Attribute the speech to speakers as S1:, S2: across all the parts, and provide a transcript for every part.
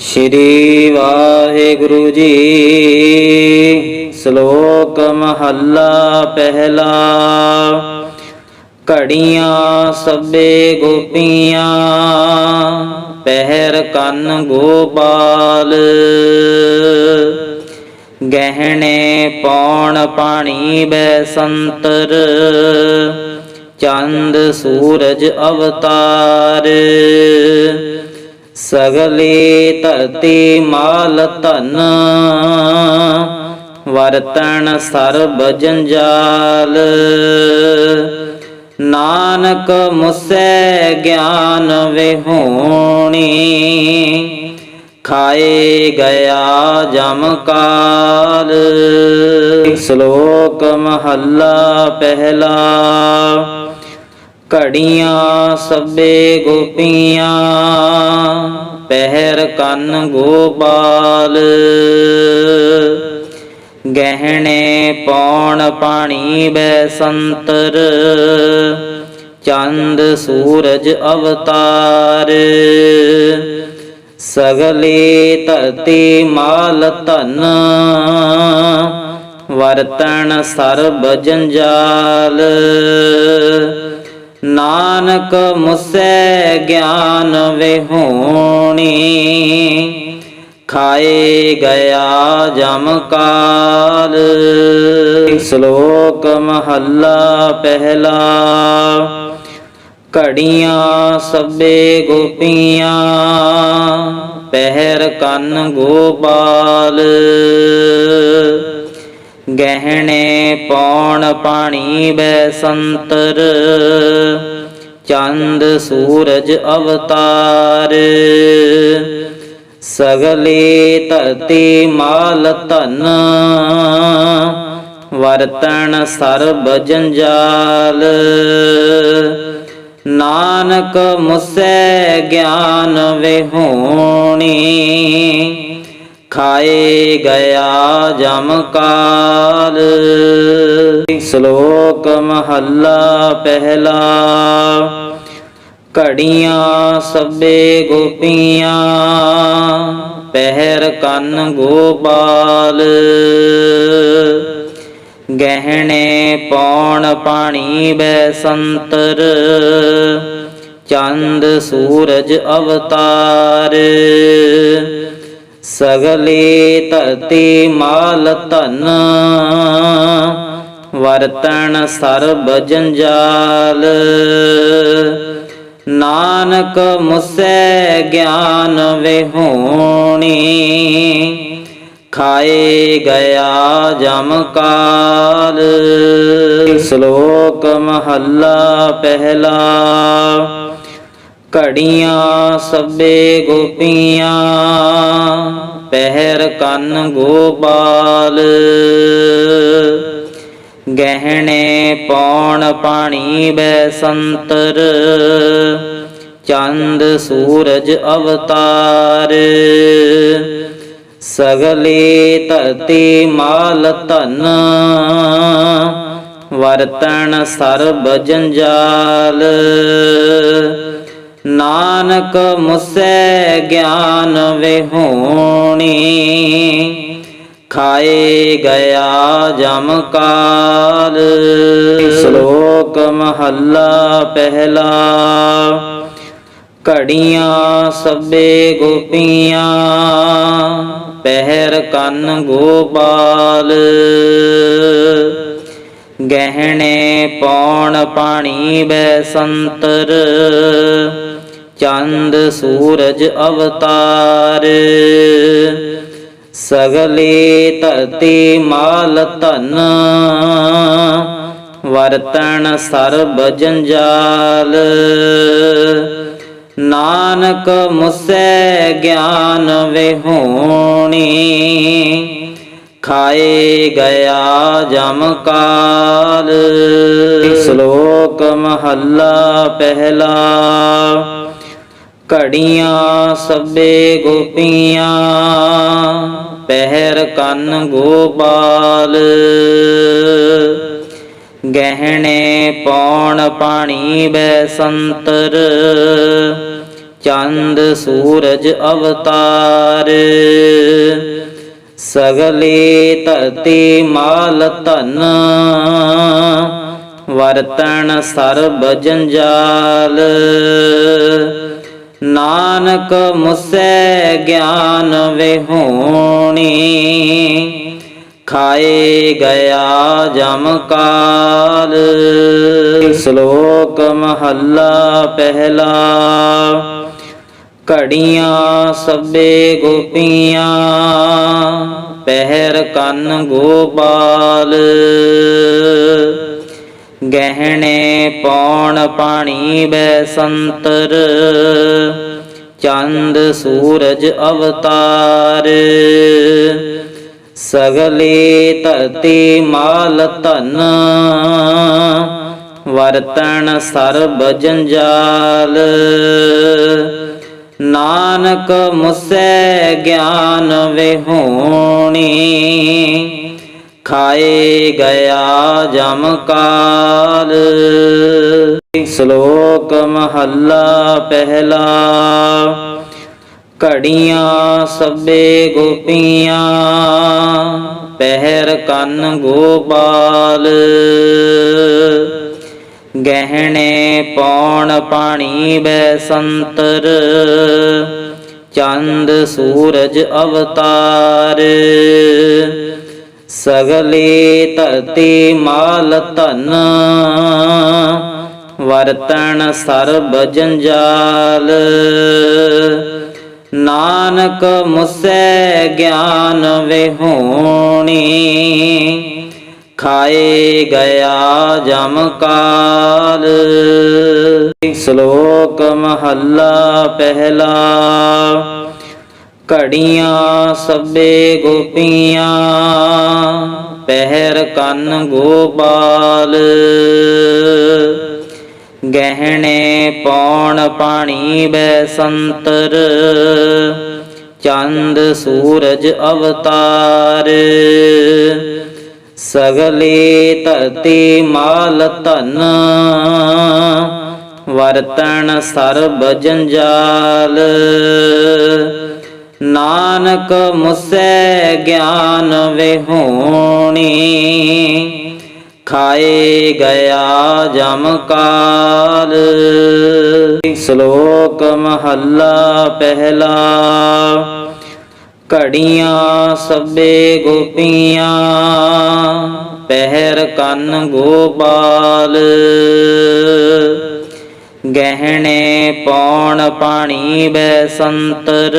S1: ਸ਼੍ਰੀ ਵਾਹਿਗੁਰੂ ਜੀ। ਸ਼ਲੋਕ ਮਹੱਲਾ ਪਹਿਲਾ। ਘੜੀਆਂ ਸਭੇ ਗੋਪੀਆਂ, ਪਹਿਰ ਕੰਨ ਗੋਪਾਲ। ਗਹਿਣੇ ਪੌਣ ਪਾਣੀ ਬੈ ਸੰਤਰ, ਚੰਦ ਸੂਰਜ ਅਵਤਾਰ। ਸਗਲੇ ਧਰਤੀ ਮਾਲ ਧਨ, ਵਰਤਣ ਸਰਬ ਜੰਜਾਲ। ਨਾਨਕ ਮੁਸੈ ਗਿਆਨ ਵਿਹੋਣੀ, ਖਾਏ ਗਿਆ ਜਮ ਕਾਲ। ਸ਼ਲੋਕ ਮਹੱਲਾ ਪਹਿਲਾ ਘੜੀਆਂ ਸਭੇ ਗੋਪੀਆਂ, ਪਹਿਰ ਕੰਨ ਗੋਪਾਲ। ਗਹਿਣੇ ਪੌਣ ਪਾਣੀ ਬੈ ਸੰਤਰ, ਚੰਦ ਸੂਰਜ ਅਵਤਾਰ। ਸਗਲੇ ਧਰਤੀ ਮਾਲ ਧਨ, ਵਰਤਣ ਸਰਬ ਜੰਜਾਲ। ਨਾਨਕ ਮੁਸੈ ਗਿਆਨ ਵਿਹੂਣੀ, ਖਾਏ ਗਿਆ ਜਮ ਕਾਲ। ਸ਼ਲੋਕ ਮਹੱਲਾ ਪਹਿਲਾ, ਘੜੀਆਂ ਸਭੇ ਗੋਪੀਆਂ, ਪਹਿਰ ਕੰਨ ਗੋਪਾਲ। ਗਹਿਣੇ ਪੌਣ ਪਾਣੀ ਬੈ ਸੰਤਰ, ਚੰਦ ਸੂਰਜ ਅਵਤਾਰ। ਸਗਲੇ ਧਰਤੀ ਮਾਲ ਧਨ, ਵਰਤਣ ਸਰਬ ਜੰਜਾਲ। ਨਾਨਕ ਮੁਸੈ ਗਿਆਨ ਵਿਹੋਣੀ ਖਾਏ ਗਿਆ ਜਮਕਾਲ ਸ਼ਲੋਕ ਮਹੱਲਾ ਪਹਿਲਾ। ਘੜੀਆਂ ਸਭੇ ਗੋਪੀਆਂ, ਪਹਿਰ ਕੰਨ ਗੋਪਾਲ। ਗਹਿਣੇ ਪੌਣ ਪਾਣੀ ਬੈ ਸੰਤਰ, ਚੰਦ ਸੂਰਜ ਅਵਤਾਰ। ਸਗਲੇ ਧਰਤੀ ਮਾਲ ਧਨ, ਵਰਤਣ ਸਰਬ ਜੰਜਾਲ। ਨਾਨਕ ਮੁਸੈ ਗਿਆਨ ਵਿਹੋਣੀ, ਖਾਏ ਗਿਆ ਜਮ ਕਾਲ। ਸ਼ਲੋਕ ਮਹੱਲਾ ਪਹਿਲਾ ਘੜੀਆਂ ਸਭੇ ਗੋਪੀਆਂ, ਪਹਿਰ ਕੰਨ ਗੋਪਾਲ। ਗਹਿਣੇ ਪੌਣ ਪਾਣੀ ਬੈ ਸੰਤਰ, ਚੰਦ ਸੂਰਜ ਅਵਤਾਰ। ਸਗਲੇ ਧਰਤੀ ਮਾਲ ਧਨ, ਵਰਤਣ ਸਰਬ ਜੰਜਾਲ। ਨਾਨਕ ਮੁਸੈ ਗਿਆਨ ਵਿਹੋਣੀ, ਖਾਏ ਗਿਆ ਜਮ ਕਾਲ। ਸ਼ਲੋਕ ਮਹੱਲਾ ਪਹਿਲਾ, ਘੜੀਆਂ ਸਭੇ ਗੋਪੀਆਂ, ਪਹਿਰ ਕੰਨ ਗੋਪਾਲ। ਗਹਿਣੇ ਪੌਣ ਪਾਣੀ ਬੈ ਸੰਤਰ ਚੰਦ ਸੂਰਜ ਅਵਤਾਰ। ਸਗਲੇ ਧਰਤੀ ਮਾਲ ਧਨ, ਵਰਤਣ ਸਰਬ ਜੰਜਾਲ। ਨਾਨਕ ਮੁਸੈ ਗਿਆਨ ਵਿਹੋਣੀ, ਖਾਏ ਗਿਆ ਜਮ ਕਾਲ। ਸ਼ਲੋਕ ਮਹੱਲਾ ਪਹਿਲਾ ਘੜੀਆਂ ਸਭੇ ਗੋਪੀਆਂ, ਪਹਿਰ ਕੰਨ ਗੋਪਾਲ। ਗਹਿਣੇ ਪੌਣ ਪਾਣੀ ਬੈ ਸੰਤਰ, ਚੰਦ ਸੂਰਜ ਅਵਤਾਰ। ਸਗਲੇ ਧਰਤੀ ਮਾਲ ਧਨ, ਵਰਤਣ ਸਰਬ ਜੰਜਾਲ। ਨਾਨਕ ਮੁਸੈ ਗਿਆਨ ਵਿਹੂਣੀ, ਖਾਏ ਗਿਆ ਜਮ ਕਾਲ। ਸ਼ਲੋਕ ਮਹੱਲਾ ਪਹਿਲਾ, ਘੜੀਆਂ ਸਭੇ ਗੋਪੀਆਂ, ਪਹਿਰ ਕੰਨ ਗੋਪਾਲ। ਗਹਿਣੇ ਪੌਣ ਪਾਣੀ ਬੈ ਸੰਤਰ, ਚੰਦ ਸੂਰਜ ਅਵਤਾਰ। ਸਗਲੇ ਧਰਤੀ ਮਾਲ ਧਨ, ਵਰਤਣ ਸਰਬ ਜੰਜਾਲ। ਨਾਨਕ ਮੁਸੈ ਗਿਆਨ ਵਿਹੋਣੀ ਖਾਏ ਗਿਆ ਜਮ ਕਾਲ ਸ਼ਲੋਕ ਮਹੱਲਾ ਪਹਿਲਾ। ਘੜੀਆਂ ਸਭੇ ਗੋਪੀਆਂ, ਪਹਿਰ ਕੰਨ ਗੋਪਾਲ। ਗਹਿਣੇ ਪੌਣ ਪਾਣੀ ਬੈਸੰਤਰ ਚੰਦ ਸੂਰਜ ਅਵਤਾਰ। ਸਗਲੇ ਧਰਤੀ ਮਾਲ ਧਨ, ਵਰਤਣ ਸਰਬ ਜੰਜਾਲ। ਨਾਨਕ ਮੁਸੈ ਗਿਆਨ ਵਿਹੋਣੀ, ਖਾਏ ਗਿਆ ਜਮ ਕਾਲ। ਸ਼ਲੋਕ ਮਹੱਲਾ ਪਹਿਲਾ। ਘੜੀਆਂ ਸਭੇ ਗੋਪੀਆਂ, ਪਹਿਰ ਕੰਨ ਗੋਪਾਲ। ਗਹਿਣੇ ਪੌਣ ਪਾਣੀ ਬੈ ਸੰਤਰ, ਚੰਦ ਸੂਰਜ ਅਵਤਾਰ। ਸਗਲੇ ਧਰਤੀ ਮਾਲ ਧਨ, ਵਰਤਣ ਸਰਬ ਜੰਜਾਲ। ਨਾਨਕ ਮੁਸੈ ਗਿਆਨ ਵਿਹੂਣੀ, ਖਾਏ ਗਿਆ ਜਮ ਕਾਲ। ਸ਼ਲੋਕ ਮਹੱਲਾ ਪਹਿਲਾ, ਘੜੀਆਂ ਸਭੇ ਗੋਪੀਆਂ, ਪਹਿਰ ਕੰਨ ਗੋਪਾਲ। ਗਹਿਣੇ ਪੌਣ ਪਾਣੀ ਬੈ ਸੰਤਰ,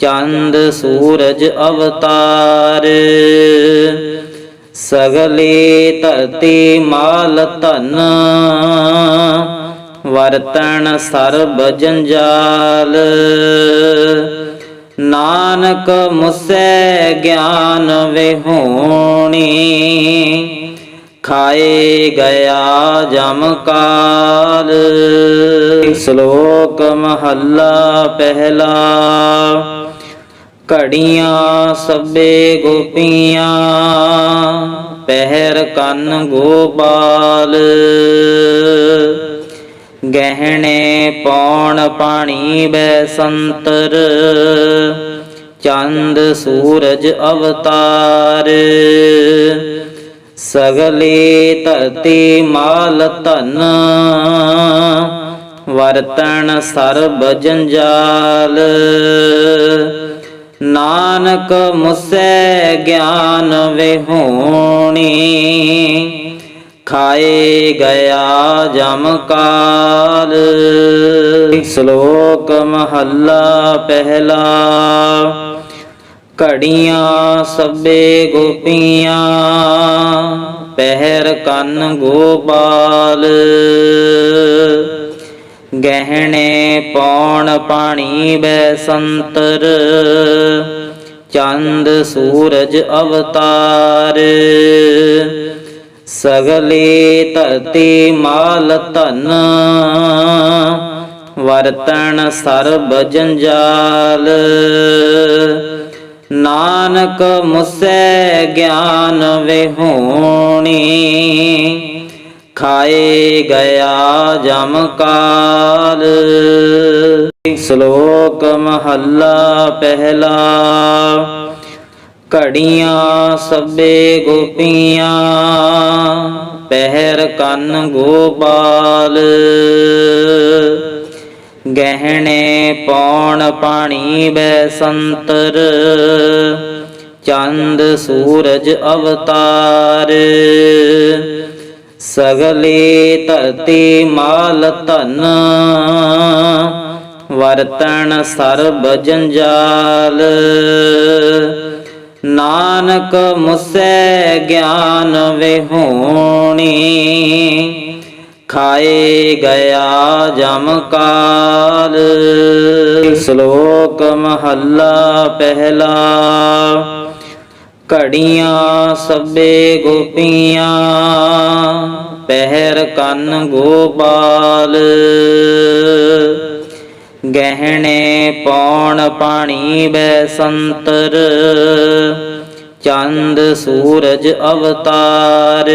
S1: ਚੰਦ ਸੂਰਜ ਅਵਤਾਰ। ਸਗਲੇ ਧਰਤੀ ਮਾਲ ਧਨ, ਵਰਤਣ ਸਰਬ ਜੰਜਾਲ। ਨਾਨਕ ਮੁਸੈ ਗਿਆਨ ਵਿਹੋਣੀ ਖਾਏ ਗਿਆ ਜਮਕਾਲ ਸ਼ਲੋਕ ਮਹੱਲਾ ਪਹਿਲਾ। ਘੜੀਆਂ ਸਭੇ ਗੋਪੀਆਂ, ਪਹਿਰ ਕੰਨ ਗੋਪਾਲ। ਗਹਿਣੇ ਪੌਣ ਪਾਣੀ ਬੈ ਸੰਤਰ ਚੰਦ ਸੂਰਜ ਅਵਤਾਰ। ਸਗਲੇ ਧਰਤੀ ਮਾਲ ਧਨ, ਵਰਤਣ ਸਰਬ ਜੰਜਾਲ। ਨਾਨਕ ਮੁਸੈ ਗਿਆਨ ਵਿਹੋਣੀ ਖਾਏ ਗਿਆ ਜਮ ਕਾਲ। ਸ਼ਲੋਕ ਮਹੱਲਾ ਪਹਿਲਾ ਘੜੀਆਂ ਸਭੇ ਗੋਪੀਆਂ, ਪਹਿਰ ਕੰਨ ਗੋਪਾਲ। ਗਹਿਣੇ ਪੌਣ ਪਾਣੀ ਬੈ ਸੰਤਰ, ਚੰਦ ਸੂਰਜ ਅਵਤਾਰ। ਸਗਲੇ ਧਰਤੀ ਮਾਲ ਧਨ, ਵਰਤਣ ਸਰਬ ਜੰਜਾਲ। ਨਾਨਕ ਮੁਸੈ ਗਿਆਨ ਵਿਹੂਣੀ ਖਾਏ ਗਿਆ ਜਮ ਕਾਲ। ਸ਼ਲੋਕ ਮਹੱਲਾ ਪਹਿਲਾ, ਘੜੀਆਂ ਸਭੇ ਗੋਪੀਆਂ, ਪਹਿਰ ਕੰਨ ਗੋਪਾਲ। ਗਹਿਣੇ ਪੌਣ ਪਾਣੀ ਬੈ ਸੰਤਰ, ਚੰਦ ਸੂਰਜ ਅਵਤਾਰ। ਸਗਲੇ ਧਰਤੀ ਮਾਲ ਧਨ, ਵਰਤਣ ਸਰਬ ਜੰਜਾਲ। ਨਾਨਕ ਮੁਸੈ ਗਿਆਨ ਵਿਹੋਣੀ ਖਾਏ ਗਿਆ ਜਮਕਾਲ ਸ਼ਲੋਕ ਮਹੱਲਾ ਪਹਿਲਾ। ਘੜੀਆਂ ਸਭੇ ਗੋਪੀਆਂ, ਪਹਿਰ ਕੰਨ ਗੋਪਾਲ। ਗਹਿਣੇ ਪੌਣ ਪਾਣੀ ਬੈ ਸੰਤਰ, ਚੰਦ ਸੂਰਜ ਅਵਤਾਰ।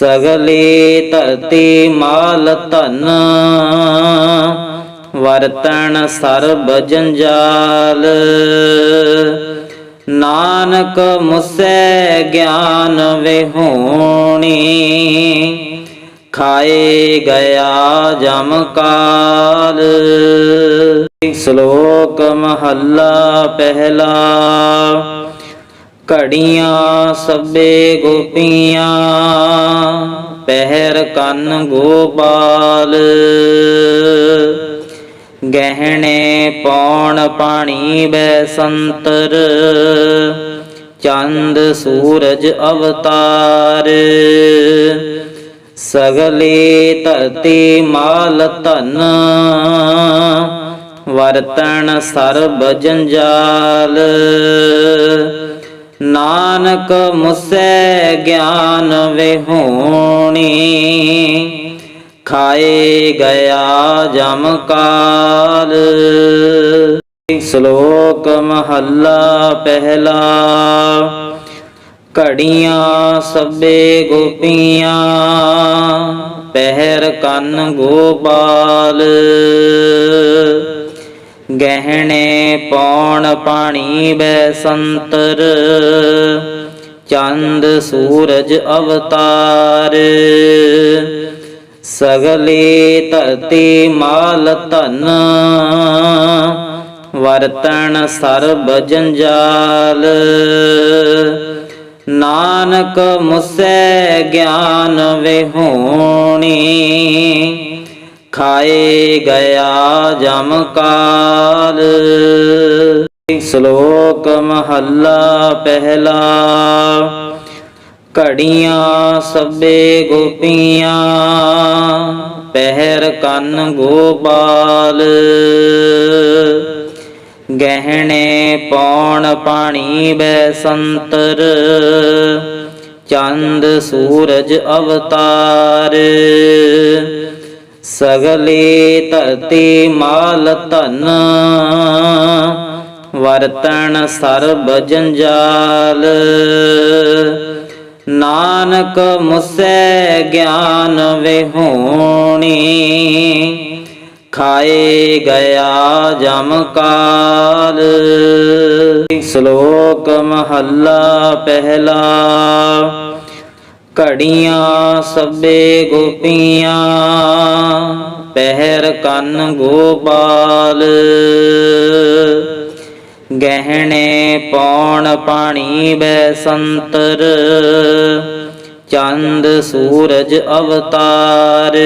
S1: ਸਗਲੇ ਧਰਤੀ ਮਾਲ ਧਨ, ਵਰਤਣ ਸਰਬ ਜੰਜਾਲ। ਨਾਨਕ ਮੁਸੈ ਗਿਆਨ ਵਿਹੋਣੀ, ਖਾਏ ਗਿਆ ਜਮ ਕਾਲ। ਸ਼ਲੋਕ ਮਹੱਲਾ ਪਹਿਲਾ, ਘੜੀਆਂ ਸਭੇ ਗੋਪੀਆਂ ਪਹਿਰ ਕੰਨ ਗੋਪਾਲ। ਗਹਿਣੇ ਪੌਣ ਪਾਣੀ ਬੈ ਸੰਤਰ। ਚੰਦ ਸੂਰਜ ਅਵਤਾਰ। ਸਗਲੇ ਧਰਤੀ ਮਾਲ ਧਨ। ਵਰਤਣ ਸਰਬ ਜੰਜਾਲ। ਨਾਨਕ ਮੁਸੈ ਗਿਆਨ ਵਿਹੂਣੀ, ਖਾਏ ਗਿਆ ਜਮ ਕਾਲ। ਸ਼ਲੋਕ ਮਹੱਲਾ ਪਹਿਲਾ, ਘੜੀਆਂ ਸਭੇ ਗੋਪੀਆਂ, ਪਹਿਰ ਕੰਨ ਗੋਪਾਲ। ਗਹਿਣੇ ਪੌਣ ਪਾਣੀ ਬੈ ਸੰਤਰ, ਚੰਦ ਸੂਰਜ ਅਵਤਾਰ। ਸਗਲੇ ਧਰਤੀ ਮਾਲ ਧਨ, ਵਰਤਣ ਸਰਬ ਜੰਜਾਲ। ਨਾਨਕ ਮੁਸੈ ਗਿਆਨ ਵਿਹੋਣੀ ਖਾਏ ਗਿਆ ਜਮਕਾਲ ਸ਼ਲੋਕ ਮਹੱਲਾ ਪਹਿਲਾ। ਘੜੀਆਂ ਸਭੇ ਗੋਪੀਆਂ, ਪਹਿਰ ਕੰਨ ਗੋਪਾਲ। ਗਹਿਣੇ ਪੌਣ ਪਾਣੀ ਬੈ ਸੰਤਰ, ਚੰਦ ਸੂਰਜ ਅਵਤਾਰ। ਸਗਲੇ ਧਰਤੀ ਮਾਲ ਧਨ, ਵਰਤਣ ਸਰਬ ਜੰਜਾਲ। ਨਾਨਕ ਮੁਸੈ ਗਿਆਨ ਵਿਹੋਣੀ, ਖਾਏ ਗਿਆ ਜਮ ਕਾਲ। ਸ਼ਲੋਕ ਮਹੱਲਾ ਪਹਿਲਾ ਘੜੀਆਂ ਸਭੇ ਗੋਪੀਆਂ, ਪਹਿਰ ਕੰਨ ਗੋਪਾਲ। ਗਹਿਣੇ ਪੌਣ ਪਾਣੀ ਬੈ ਸੰਤਰ, ਚੰਦ ਸੂਰਜ ਅਵਤਾਰ।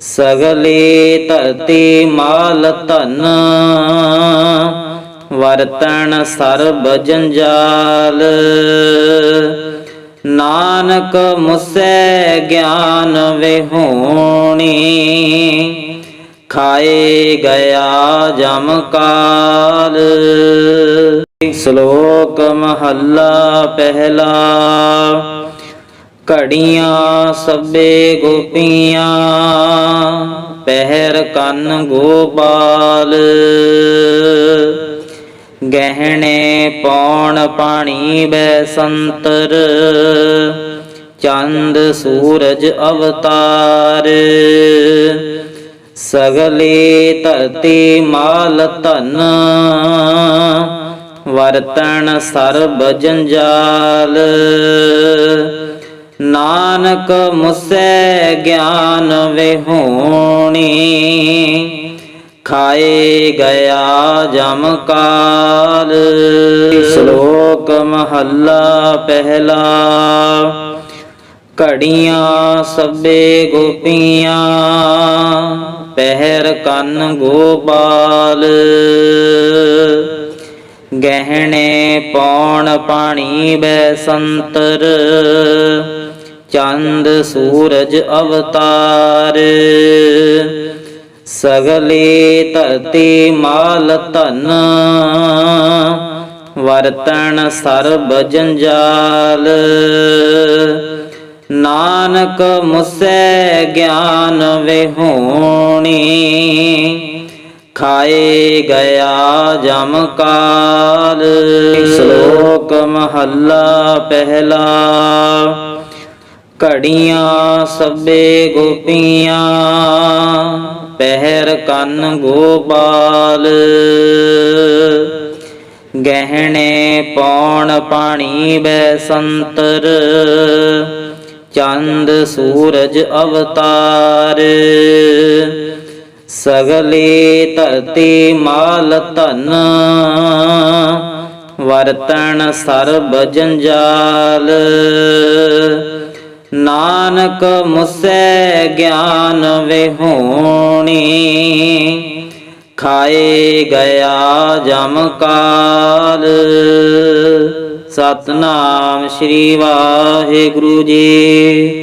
S1: ਸਗਲੇ ਧਰਤੀ ਮਾਲ ਧਨ, ਵਰਤਣ ਸਰਬ ਜੰਜਾਲ। ਨਾਨਕ ਮੁਸੈ ਗਿਆਨ ਵਿਹੂਣੀ, ਖਾਏ ਗਿਆ ਜਮ ਕਾਲ। ਸ਼ਲੋਕ ਮਹੱਲਾ ਪਹਿਲਾ, ਘੜੀਆਂ ਸਭੇ ਗੋਪੀਆਂ, ਪਹਿਰ ਕੰਨ ਗੋਪਾਲ। ਗਹਿਣੇ ਪੌਣ ਪਾਣੀ ਬੈ ਸੰਤਰ, ਚੰਦ ਸੂਰਜ ਅਵਤਾਰ। ਸਗਲੇ ਧਰਤੀ ਮਾਲ ਧਨ, ਵਰਤਣ ਸਰਬ ਜੰਜਾਲ। ਨਾਨਕ ਮੁਸੈ ਗਿਆਨ ਵਿਹੋਣੀ ਖਾਏ ਗਿਆ ਜਮਕਾਲ ਸ਼ਲੋਕ ਮਹੱਲਾ ਪਹਿਲਾ। ਘੜੀਆਂ ਸਭੇ ਗੋਪੀਆਂ, ਪਹਿਰ ਕੰਨ ਗੋਪਾਲ। ਗਹਿਣੇ ਪੌਣ ਪਾਣੀ ਬੈ ਚੰਦ ਸੂਰਜ ਅਵਤਾਰ। ਸਗਲੇ ਧਰਤੀ ਮਾਲ ਧਨ, ਵਰਤਣ ਸਰਬ ਜੰਜਾਲ। ਨਾਨਕ ਮੁਸੈ ਗਿਆਨ ਵਿਹੋਣੀ, ਖਾਏ ਗਿਆ ਜਮ ਕਾਲ। ਸ਼ਲੋਕ ਮਹੱਲਾ ਪਹਿਲਾ, ਘੜੀਆਂ ਸਭੇ ਗੋਪੀਆਂ। ਪਹਿਰ ਕੰਨ ਗੋਪਾਲ। ਗਹਿਣੇ ਪੌਣ ਪਾਣੀ ਬੈ ਸੰਤਰ। ਚੰਦ ਸੂਰਜ ਅਵਤਾਰ। ਸਗਲੇ ਧਰਤੀ ਮਾਲ ਧਨ। ਵਰਤਣ ਸਰਬ ਜੰਜਾਲ। ਨਾਨਕ ਮੁਸੈ ਗਿਆਨ ਵਿਹੋਣੀ ਖਾਏ ਗਿਆ ਜਮ ਕਾਲ। ਸਤਨਾਮ ਸ੍ਰੀ ਵਾਹਿਗੁਰੂ ਜੀ।